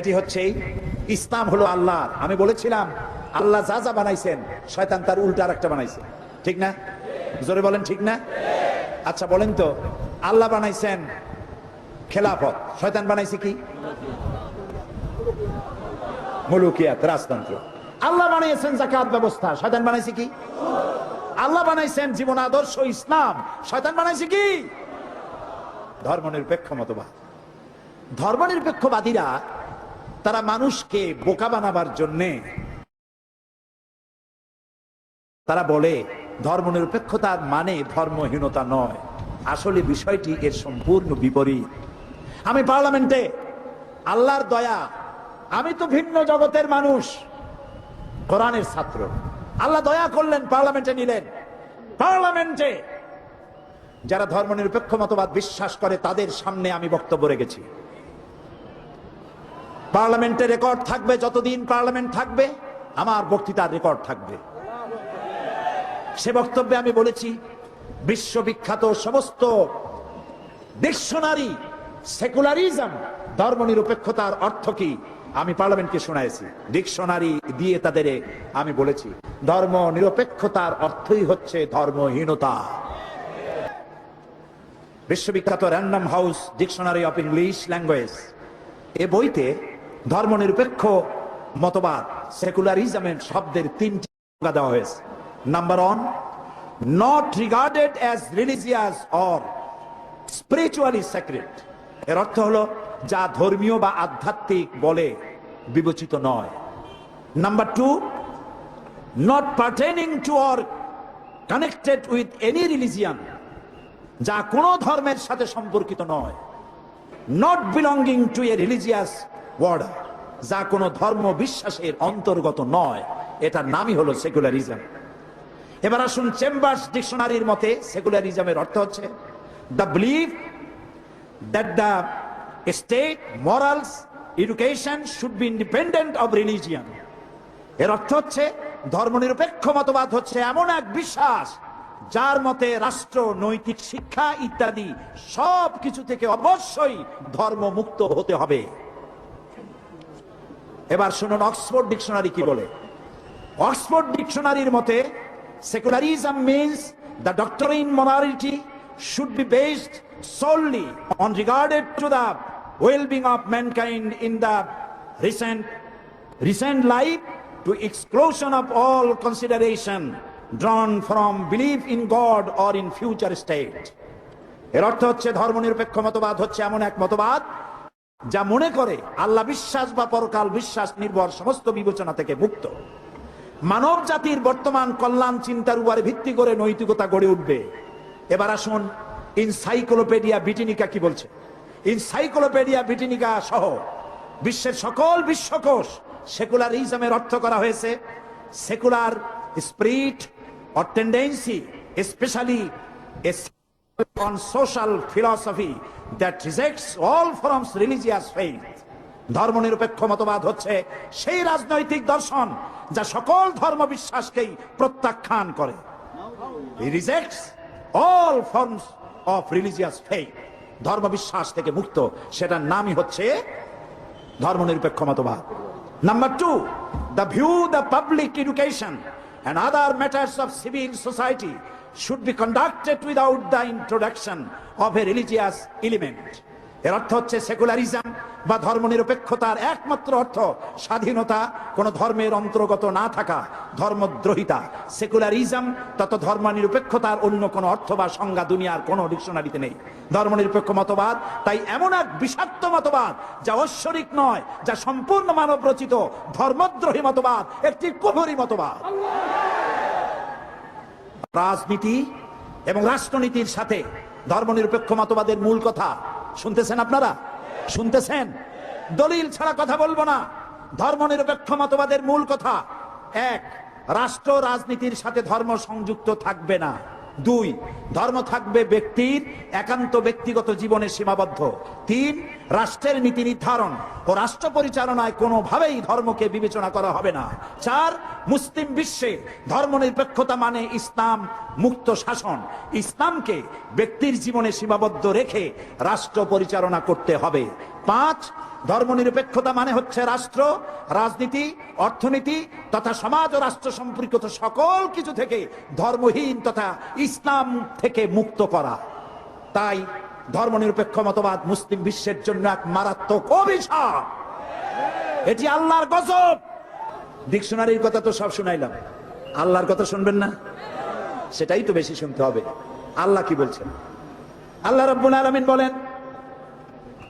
এটি হচ্ছে ইসলাম হলো আল্লাহর। আমি বলেছিলাম, আল্লাহ যা যা বানাইছেন, শয়তান তার উল্টা আর একটা বানাইছে। ঠিক না? জোরে বলেন ঠিক না? আচ্ছা বলেন তো, আল্লাহ বানাইছেন খেলাফত। শয়তান বানাইছে কি? মুলুকিয়াত, রাজতন্ত্র। আল্লাহ বানিয়েছেন জাকাত ব্যবস্থা। শয়তান বানাইছে কি? আল্লাহ বানাইছেন জীবন আদর্শ ইসলাম। শয়তান বানাইছে কি? ধর্মনিরপেক্ষ মতবাদ। ধর্মনিরপেক্ষবাদীরা তারা মানুষকে বোকা বানাবার জন্যে তারা বলে, ধর্মনিরপেক্ষতার মানে ধর্মহীনতা নয়। আসলে বিষয়টি এর সম্পূর্ণ বিপরীত। আমি পার্লামেন্টে, আল্লাহর দয়া, আমি তো ভিন্ন জগতের মানুষ, কোরআনের ছাত্র। আল্লাহ দয়া করলেন, পার্লামেন্টে নিলেন। পার্লামেন্টে যারা ধর্মনিরপেক্ষ মতবাদ বিশ্বাস করে, তাদের সামনে আমি বক্তব্য রেখেছি। পার্লামেন্টে রেকর্ড থাকবে, যতদিন পার্লামেন্ট থাকবে, আমার বক্তৃতার রেকর্ড থাকবে। সে বক্তব্যে আমি বলেছি, বিশ্ববিখ্যাত সমস্ত ডিকশনারি সেকুলারিজম, ধর্মনিরপেক্ষতার অর্থ কি, আমি পার্লামেন্টকে শোনাইছি। ডিকশনারি দিয়ে তাদের আমি বলেছি ধর্ম নিরপেক্ষতার অর্থই হচ্ছে ধর্মহীনতা। বিশ্ববিখ্যাত Random House dictionary of English language, এ বইতে ধর্মনিরপেক্ষ মতবাদ, সেকুলারিজমের শব্দের তিনটি দেওয়া হয়েছে। Number one not regarded as religious or spiritually sacred এর অর্থ হলো, যা ধর্মীয় বা আধ্যাত্মিক বলে বিবেচিত নয়। Number two not pertaining to or connected with any religion যা কোনো ধর্মের সাথে সম্পর্কিত নয়। Not belonging to a religious order যা কোনো ধর্ম বিশ্বাসের অন্তর্গত নয়। এটার নামই হলো সেকুলারিজম। এবার আসুন চেম্বার্স ডিকশনারির মতে সেকুলারিজমের অর্থ হচ্ছে the believe that the state morals education should be independent of religion. এর অর্থ হচ্ছে ধর্মনিরপেক্ষ মতবাদ হচ্ছে এমন এক বিশ্বাস যার মতে রাষ্ট্র, নৈতিক শিক্ষা ইত্যাদি সব কিছু থেকে অবশ্যই ধর্ম মুক্ত হতে হবে। এবার শুনুন অক্সফোর্ড ডিকশনারি কি বলে? অক্সফোর্ড ডিকশনারির মতে secularism means the doctrine morality should be based solely on regarded to the wellbeing of mankind in the recent recent life to exclusion of all consideration drawn from believe in God or in future state এর অর্থ হচ্ছে ধর্মনিরপেক্ষ মতবাদ হচ্ছে এমন এক মতবাদ যা মনে করে আল্লাহ বিশ্বাস বা পরকাল বিশ্বাস নির্ভর সমস্ত বিবেচনা থেকে মুক্ত। মানব জাতির বর্তমান কল্যাণ চিন্তার উপরে ভিত্তি করে নৈতিকতা গড়ে উঠবে। এবার আসুন, ইনসাইক্লোপিডিয়া বিটিনিকা কি বলছে? ইনসাইক্লোপিডিয়া বিটিনিকা সহ বিশ্বের সকল বিশ্বকোষ সেকুলারিজমের অর্থ করা হয়েছে। Secular spirit or tendency, especially on social philosophy that rejects all forms religious faith. ধর্মনিরপেক্ষ মতবাদ হচ্ছে সেই রাজনৈতিক দর্শন যা সকল ধর্ম বিশ্বাসকেই প্রত্যাখ্যান করে। Rejects all forms of religious faith ধর্ম বিশ্বাস থেকে মুক্ত, সেটার নামই হচ্ছে ধর্মনিরপেক্ষ মতবাদ। Number two the view the public education and other matters of civil society should be conducted without the introduction of a religious element. এর অর্থ হচ্ছে সেকুলারিজম বা ধর্মনিরপেক্ষতার একমাত্র অর্থ স্বাধীনতা। কোন ধর্মের অন্তর্গত না থাকা ধর্মদ্রোহিতা। সেকুলারিজম তত ধর্মনিরপেক্ষতার অন্য কোনো অর্থ বা সংজ্ঞা দুনিয়ার কোনো ডিকশনারিতে নেই। ধর্মনিরপেক্ষ মতবাদ তাই এমন এক বিষাক্ত মতবাদ যা ঐশ্বরিক নয়, যা সম্পূর্ণ মানব রচিত ধর্মদ্রোহী মতবাদ। একটি কুফরি মতবাদ। রাজনীতি এবং রাষ্ট্রনীতির সাথে ধর্মনিরপেক্ষ মতবাদের মূল কথা শুনতেছেন আপনারা? শুনতেছেন? দলিল ছাড়া কথা বলব না। ধর্মনিরপেক্ষ মতবাদের মূল কথা, এক, রাষ্ট্র রাজনীতির সাথে ধর্ম সংযুক্ত থাকবে না। দুই, ধর্ম থাকবে ব্যক্তির একান্ত ব্যক্তিগত জীবনে সীমাবদ্ধ। তিন, রাষ্ট্রের নীতি নির্ধারণ ও রাষ্ট্র পরিচালনায় কোনোভাবেই ধর্মকে বিবেচনা করা হবে না। চার, মুসলিম বিশ্বে ধর্ম নিরপেক্ষতা মানে ইসলাম মুক্ত শাসন। ইসলামকে ব্যক্তির জীবনে সীমাবদ্ধ রেখে রাষ্ট্র পরিচালনা করতে হবে। পাঁচ ধর্মনিরপেক্ষতা মানে হচ্ছে রাষ্ট্র, রাজনীতি, অর্থনীতি তথা সমাজ ও রাষ্ট্র সম্পর্কিত সকল কিছু থেকে ধর্মহীন তথা ইসলাম থেকে মুক্ত করা। তাই ধর্মনিরপেক্ষ মতবাদ মুসলিম বিশ্বের জন্য এক মারাত্মক অভিশাপ। এটি আল্লাহর গজব। ডিকশনারির কথা তো সব শুনাইলাম। আল্লাহর কথা শুনবেন না? সেটাই তো বেশি শুনতে হবে। আল্লাহ কি বলছেন? আল্লাহ রাব্বুল আলামিন বলেন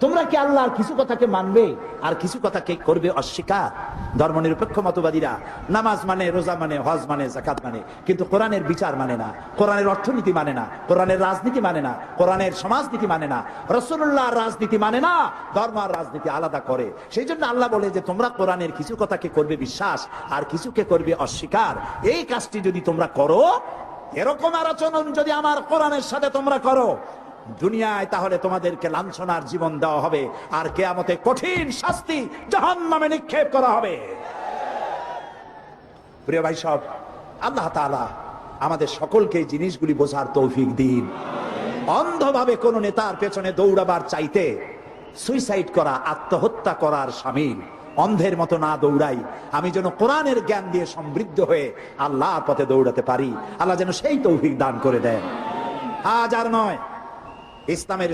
তোমরা কি আল্লাহর কিছু কথাকে মানবে? আর কিছু কথাকে করবে অস্বীকার? ধর্মনিরপেক্ষ মতবাদীরা, নামাজ মানে রোজা মানে হজ মানে জাকাত মানে। কিন্তু কোরআনের বিচার মানে না। কোরআনের অর্থনীতি মানে না। কোরআনের রাজনীতি মানে না। কোরআনের সমাজনীতি মানে না। রসুল্লাহর রাজনীতি মানে না। ধর্ম আর রাজনীতি আলাদা করে। সেই জন্য আল্লাহ বলে যে, তোমরা কোরআনের কিছু কথাকে করবে বিশ্বাস, আর কিছুকে করবে অস্বীকার। এই কাজটি যদি তোমরা করো, এরকম আলোচনা যদি আমার কোরআনের সাথে তোমরা করো দুনিয়ায় তাহলে তোমাদেরকে লাঞ্ছনার জীবন দেওয়া হবে, আর কেয়ামতে কঠিন শাস্তি জাহান নামে নিক্ষেপ করা হবে। প্রিয় ভাই সব, আল্লাহ তাআলা আমাদের সকলকে জিনিসগুলি বোঝার তৌফিক দিন। অন্ধভাবে কোন নেতার পেছনে দৌড়াবার চাইতে সুইসাইড করা, আত্মহত্যা করার সামিল অন্ধের মতো না দৌড়াই। আমি যেন কোরআনের জ্ঞান দিয়ে সমৃদ্ধ হয়ে আল্লাহর পথে দৌড়াতে পারি। আল্লাহ যেন সেই তৌফিক দান করে দেন। আজ আর নয় ইসলামের